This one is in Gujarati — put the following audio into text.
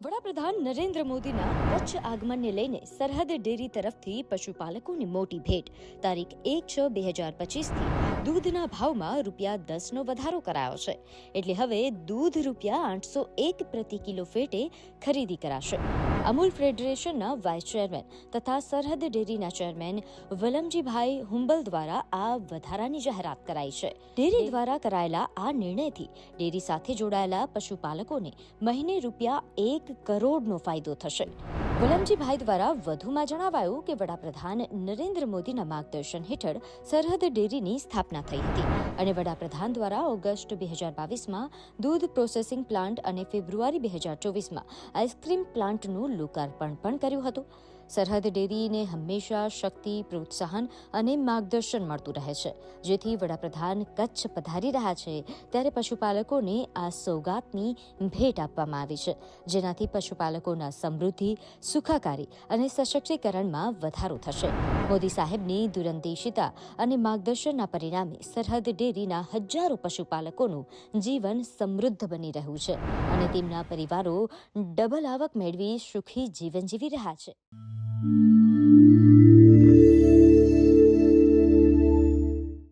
વડાપ્રધાન નરેન્દ્ર મોદીના કચ્છ આગમનને લઈને સરહદ ડેરી તરફથી પશુપાલકોની મોટી ભેટ. તારીખ એક છ બે હજાર પચીસથી દૂધના ભાવમાં રૂપિયા દસનો વધારો કરાયો છે. એટલે હવે દૂધ રૂપિયા આઠસો એક પ્રતિ કિલો ફેટે ખરીદી કરાશે. અમૂલ ફેડરેશનના વાઇસ ચેરમેન તથા સરહદ ડેરીના ચેરમેન વલમજીભાઈ હુંબલ દ્વારા આ વધારાની જાહેરાત કરાઈ છે. ડેરી દ્વારા કરાયેલા આ નિર્ણયથી ડેરી સાથે જોડાયેલા પશુપાલકોને મહિને રૂપિયા એક કરોડનો ફાયદો થશે. વલમજીભાઈ દ્વારા વધુમાં જણાવાયું કે વડાપ્રધાન નરેન્દ્ર મોદીના માર્ગદર્શન હેઠળ સરહદ ડેરીની સ્થાપના થઈ હતી અને વડાપ્રધાન દ્વારા ઓગસ્ટ બે હજાર બાવીસમાં દૂધ પ્રોસેસિંગ પ્લાન્ટ અને ફેબ્રુઆરી બે હજાર ચોવીસમાં આઈસ્ક્રીમ પ્લાન્ટનું લોકાર્પણ પણ કર્યું હતું. સરહદ ડેરીને હંમેશા શક્તિ, પ્રોત્સાહન અને માર્ગદર્શન મળતું રહે છે. જેથી વડાપ્રધાન કચ્છ પધારી રહ્યા છે, ત્યારે પશુપાલકોને આ સોગાતની ભેટ આપવામાં આવી છે. જેનાથી પશુપાલકોના સમૃદ્ધિ સુખાકારી અને સશક્તિકરણમાં વધારો થશે. મોદી સાહેબની દૂરંદેશિતા અને માર્ગદર્શનના પરિણામે સરહદ ડેરીના હજારો પશુપાલકોનું જીવન સમૃદ્ધ બની રહ્યું છે અને તેમના પરિવારો ડબલ આવક મેળવી સુખી જીવન જીવી રહ્યા છે.